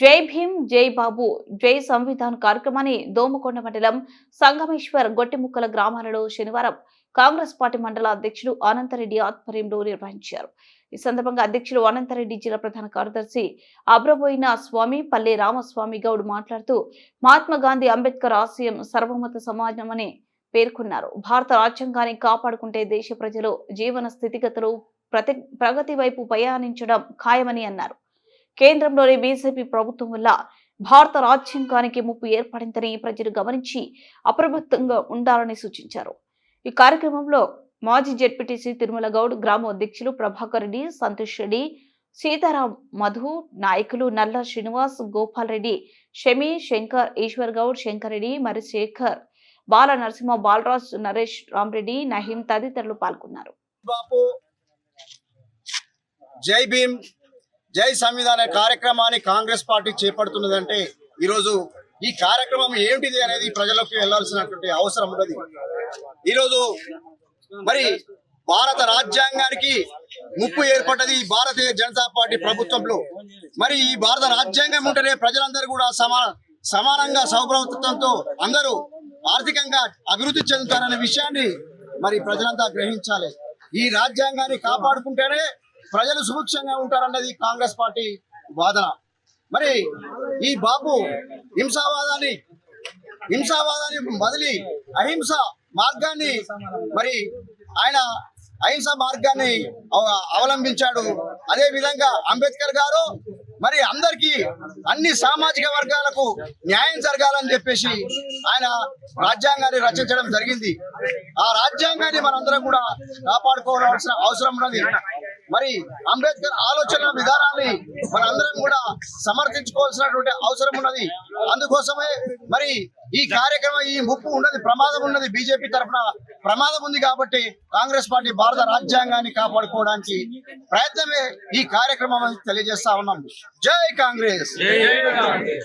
జై భీమ్ జై బాబు జై సంవిధాన్ కార్యక్రమాన్ని దోమకొండ మండలం సంగమేశ్వర్ గొట్టిముక్కల గ్రామాలలో శనివారం కాంగ్రెస్ పార్టీ మండల అధ్యక్షుడు అనంతరెడ్డి ఆధ్వర్యంలో నిర్వహించారు. ఈ సందర్భంగా అధ్యక్షుడు అనంతరెడ్డి జిల్లా ప్రధాన కార్యదర్శి అబ్రబోయిన స్వామి పల్లె రామస్వామి గౌడ్ మాట్లాడుతూ మహాత్మా గాంధీ అంబేద్కర్ ఆశయం సర్వమత సమాజమని పేర్కొన్నారు. భారత రాజ్యాంగాన్ని కాపాడుకుంటే దేశ ప్రజలు జీవన స్థితిగతులు ప్రతి ప్రగతి వైపు ప్రయాణించడం ఖాయమని అన్నారు. కేంద్రంలోని బీజేపీ ప్రభుత్వం వల్ల భారత రాజ్యాంగానికి ముప్పు ఏర్పడిందని ప్రజలు గమనించి అప్రమత్తంగా ఉండాలని సూచించారు. ఈ కార్యక్రమంలో మాజీ జెడ్పీటీసీ తిరుమల గౌడ్ గ్రామ అధ్యక్షులు ప్రభాకర్ రెడ్డి సంతోష్ రెడ్డి సీతారాం మధు నాయకులు నల్ల శ్రీనివాస్ గోపాల్ రెడ్డి షమి శంకర్ ఈశ్వర్ గౌడ్ శంకర్ రెడ్డి మరి శేఖర్ బాల నరసింహ బాలరాజ్ నరేష్ రామరెడ్డి నహీం తదితరులు పాల్గొన్నారు. బాపు జై భీమ్. జై సంవిధాన కార్యక్రమాన్ని కాంగ్రెస్ పార్టీ చేపడుతున్నదంటే ఈరోజు ఈ కార్యక్రమం ఏమిటిది అనేది ప్రజలకు వెళ్ళాల్సినటువంటి అవసరం ఉన్నది. ఈరోజు మరి భారత రాజ్యాంగానికి ముప్పు ఏర్పడ్డది ఈ భారతీయ జనతా పార్టీ ప్రభుత్వంలో. మరి ఈ భారత రాజ్యాంగం ఉంటేనే ప్రజలందరూ కూడా సమా సమానంగా సౌప్రభుత్వంతో అందరూ ఆర్థికంగా అభివృద్ధి చెందుతారనే విషయాన్ని మరి ప్రజలంతా గ్రహించాలి. ఈ రాజ్యాంగాన్ని కాపాడుకుంటేనే ప్రజలు సుభిక్షంగా ఉంటారన్నది కాంగ్రెస్ పార్టీ వాదన. మరి ఈ బాబు హింసావాదాన్ని హింసావాదాన్ని బదిలి అహింస మార్గాన్ని మరి ఆయన అహింస మార్గాన్ని అవ- అవలంబించాడు. అదే విధంగా అంబేద్కర్ గారు మరి అందరికీ అన్ని సామాజిక వర్గాలకు న్యాయం జరగాలని చెప్పేసి ఆయన రాజ్యాంగాన్ని రచించడం జరిగింది. ఆ రాజ్యాంగాన్ని మనందరం కూడా కాపాడుకోవాల్సిన అవసరం ఉన్నది. మరి అంబేద్కర్ ఆలోచన విధానాన్ని మనందరం కూడా సమర్థించుకోవాల్సినటువంటి అవసరం ఉన్నది. అందుకోసమే మరి ఈ కార్యక్రమం ఈ ముప్పు ఉన్నది ప్రమాదం ఉన్నది. బీజేపీ తరఫున ప్రమాదం ఉంది కాబట్టి కాంగ్రెస్ పార్టీ భారత రాజ్యాంగాన్ని కాపాడుకోవడానికి ప్రయత్నమే ఈ కార్యక్రమం తెలియజేస్తా ఉన్నాం. జై కాంగ్రెస్!